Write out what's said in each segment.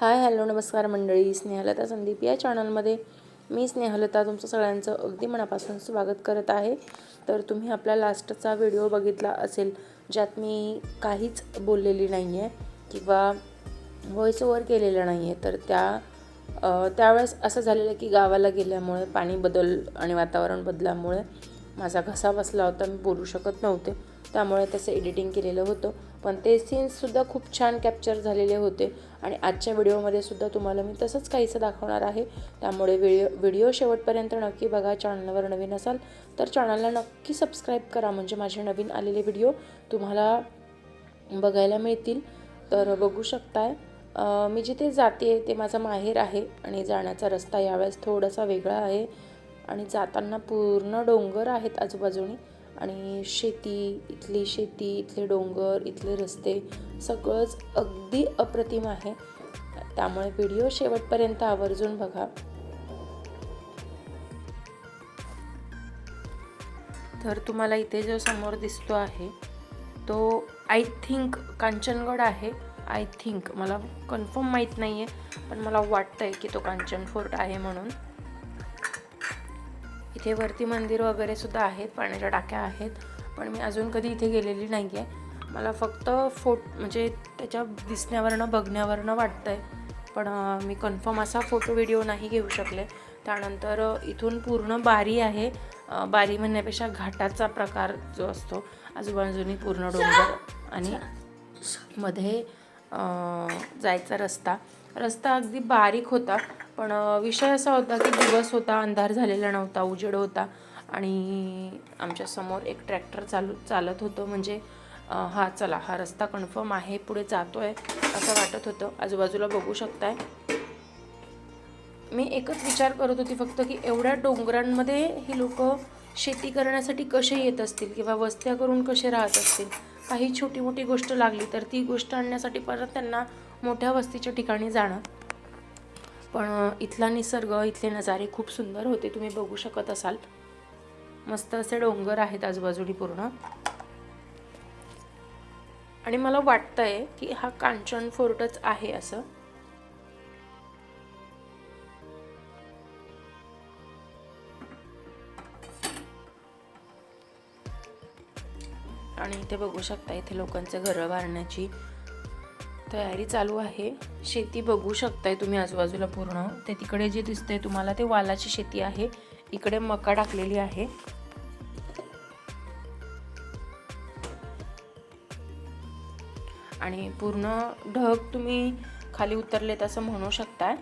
Hi hello नमस्कार मंडळी. स्नेहलता संदीप या चॅनलमध्ये मी स्नेहलता तुमचं सगळ्यांचं अगदी मनापासून स्वागत करत आहे. तर तुम्ही आपला लास्टचा व्हिडिओ बघितला असेल ज्यात मी काहीच बोललेली नाही आहे किंवा व्हॉइस ओव्हर केलेलं नाही आहे तर त्या त्यावेळेस असं झालेलं की गावाला गेल्यामुळे पाणी बदल आणि वातावरण बदलामुळे माझा घसा बसला होता. मी बोलू शकत नव्हते. त्यामुळे त्याचं एडिटिंग केलेलं होतं. पण ते सीन्ससुद्धा खूप छान कॅप्चर झालेले होते. आणि आजच्या व्हिडिओमध्ये सुद्धा तुम्हाला मी तसंच काहीसं दाखवणार आहे. त्यामुळे व्हिडिओ व्हिडिओ शेवटपर्यंत नक्की बघा. चॅनलवर नवीन असाल तर चॅनलला नक्की सबस्क्राईब करा. म्हणजे माझे नवीन आलेले व्हिडिओ तुम्हाला बघायला मिळतील. तर बघू शकताय. मी जिथे जाते ते माझं माहेर आहे आणि जाण्याचा रस्ता यावेळेस थोडासा वेगळा आहे. आणि जाताना पूर्ण डोंगर आहेत आजूबाजूनी. आणि शेती इथली शेती इथले डोंगर इथले रस्ते सगळंच अगदी अप्रतिम आहे. त्यामुळे व्हिडिओ शेवटपर्यंत आवर्जून बघा. तर तुम्हाला इथे जो समोर दिसतो आहे तो आय थिंक कांचनगड आहे. आय थिंक मला कन्फर्म माहीत नाही आहे पण मला वाटतं आहे की तो कांचन फोर्ट आहे म्हणून. इथे वरती मंदिर वगैरे सुद्धा आहेत पाण्याच्या टाक्या आहेत पण मी अजून कधी इथे गेलेली नाही आहे मला फक्त फोट म्हणजे त्याच्या दिसण्यावरनं बघण्यावरनं वाटतं आहे पण मी कन्फर्म असा फोटो व्हिडिओ नाही घेऊ शकले. त्यानंतर इथून पूर्ण बारी आहे. बारी म्हणण्यापेक्षा घाटाचा प्रकार जो असतो आजूबाजूनी पूर्ण डोंगर आणि मध्ये जायचा रस्ता. रस्ता अगदी बारीक होता. पण विषय असा होता की दिवस होता अंधार झालेला नव्हता उजेड होता आणि आमच्यासमोर एक ट्रॅक्टर चालू चालत होतं म्हणजे हा चला हा रस्ता कन्फर्म आहे पुढे जातोय असं वाटत होतं. आजूबाजूला बघू शकताय. मी एकच विचार करत होती फक्त की एवढ्या डोंगरांमध्ये ही लोक शेती करण्यासाठी कसे येत असतील किंवा वस्त्या करून कसे राहत असतील? काही छोटी मोठी गोष्ट लागली तर ती गोष्ट आणण्यासाठी परत त्यांना मोठ्या वस्तीच्या ठिकाणी जाणं. पण इथला निसर्ग इथले नजारे खूप सुंदर होते तुम्ही बघू शकत असाल. मस्त असे डोंगर आहेत आजूबाजूनी पूर्ण. आणि मला वाटतंय की हा कांचन फोर्टच आहे असं. आणि इथे बघू शकता इथे लोकांचे घरं बांधण्याची तयारी चालू आहे. शेती बघू शकताय तुम्ही आजूबाजूला पूर्ण. ते तिकडे जे दिसतंय तुम्हाला ते वालाची शेती आहे. इकडे मका टाकलेली आहे. आणि पूर्ण ढग तुम्ही खाली उतरलेत असं म्हणू शकताय.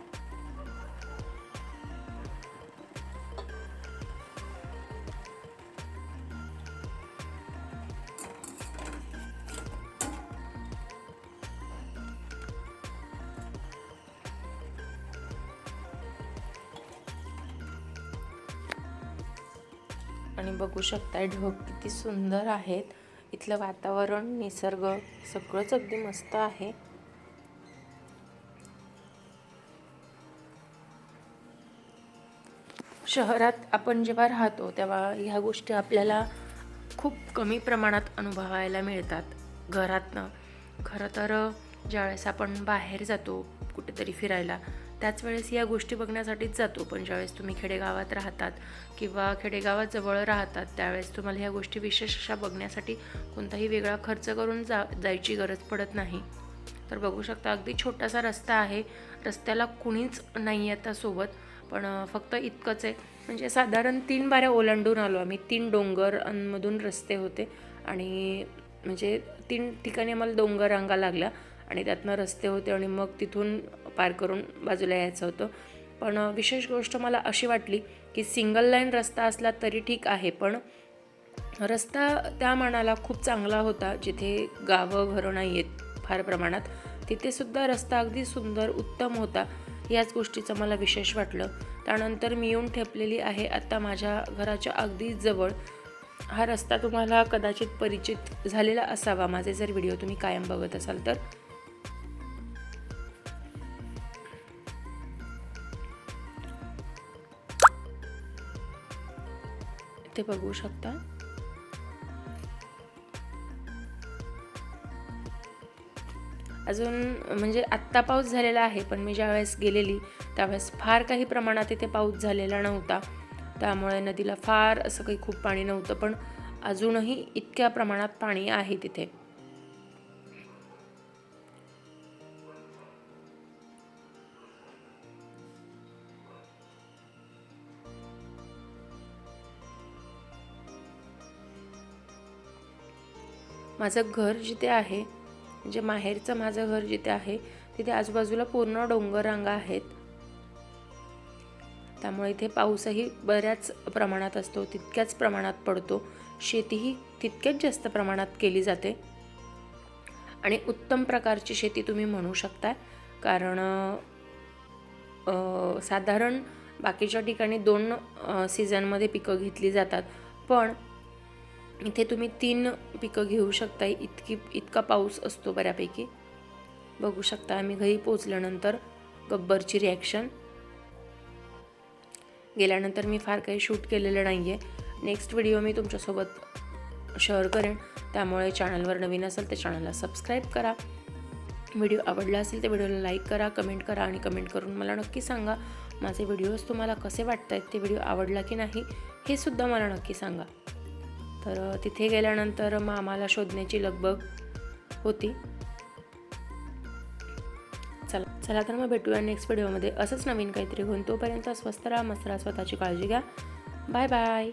आणि बघू शकताय ढग किती सुंदर आहेत. इथलं वातावरण निसर्ग सगळंच अगदी मस्त आहे. शहरात आपण जेव्हा राहतो तेव्हा ह्या गोष्टी आपल्याला खूप कमी प्रमाणात अनुभवायला मिळतात. घरातनं. खरं तर ज्यावेळेस आपण बाहेर जातो कुठेतरी फिरायला त्याच वेळेस या गोष्टी बघण्यासाठीच जातो. पण ज्यावेळेस तुम्ही खेडेगावात राहतात किंवा खेडेगावात जवळ राहतात त्यावेळेस तुम्हाला ह्या गोष्टी विशेष अशा बघण्यासाठी कोणताही वेगळा खर्च करून जा जायची गरज पडत नाही. तर बघू शकता अगदी छोटासा रस्ता आहे. रस्त्याला कुणीच नाही आता सोबत पण फक्त इतकंच आहे. म्हणजे साधारण तीन बाऱ्या ओलांडून आलो आम्ही. तीन डोंगरांमधून रस्ते होते आणि म्हणजे तीन ठिकाणी आम्हाला डोंगर रांगा लागल्या. आणि त्यातनं रस्ते होते आणि मग तिथून पार करून बाजूला यायचं होतं. पण विशेष गोष्ट मला अशी वाटली की सिंगल लाईन रस्ता असला तरी ठीक आहे पण रस्ता त्या मानाला खूप चांगला होता जिथे गावं घरं नाही आहेत फार प्रमाणात. तिथेसुद्धा रस्ता अगदी सुंदर उत्तम होता याच गोष्टीचं मला विशेष वाटलं. त्यानंतर मी येऊन ठेपलेली आहे आत्ता माझ्या घराच्या अगदी जवळ. हा रस्ता तुम्हाला कदाचित परिचित झालेला असावा. माझे जर व्हिडिओ तुम्ही कायम बघत असाल तर ते बघू शकता. अजून म्हणजे आत्ता पाऊस झालेला आहे पण मी ज्यावेळेस गेलेली त्यावेळेस फार काही प्रमाणात इथे पाऊस झालेला नव्हता. त्यामुळे नदीला फार असं काही खूप पाणी नव्हतं पण अजूनही इतक्या प्रमाणात पाणी आहे तिथे. माझं घर जिथे आहे म्हणजे माहेरचं माझं घर जिथे आहे तिथे आजूबाजूला पूर्ण डोंगररांगा आहेत. त्यामुळे इथे पाऊसही बऱ्याच प्रमाणात असतो तितक्याच प्रमाणात पडतो. शेतीही तितक्याच जास्त प्रमाणात केली जाते. आणि उत्तम प्रकारची शेती तुम्ही म्हणू शकता कारण साधारण बाकीच्या ठिकाणी दोन सीझनमध्ये पिकं घेतली जातात. पण इथे तुम्ही तीन पिकं घेऊ शकता इतकी इतका पाऊस असतो बऱ्यापैकी. बघू शकता आम्ही घरी पोचल्यानंतर गब्बरची रिॲक्शन गेल्यानंतर मी फार काही शूट केलेलं नाही आहे नेक्स्ट व्हिडिओ मी तुमच्यासोबत शेअर करेन. त्यामुळे चॅनलवर नवीन असेल तर चॅनलला सबस्क्राईब करा. व्हिडिओ आवडला असेल तर व्हिडिओला लाईक करा कमेंट करा आणि कमेंट करून मला नक्की सांगा माझे व्हिडिओज तुम्हाला कसे वाटत आहेत ते व्हिडिओ आवडला की नाही हे सुद्धा मला नक्की सांगा. तर तिथे गेल्यानंतर मग आम्हाला शोधण्याची लगबग होती. चला चला तर मग भेटूया नेक्स्ट व्हिडिओमध्ये असंच नवीन काहीतरी होऊन तोपर्यंत स्वस्त राहा मस्त राहा स्वतःची काळजी घ्या. Bye bye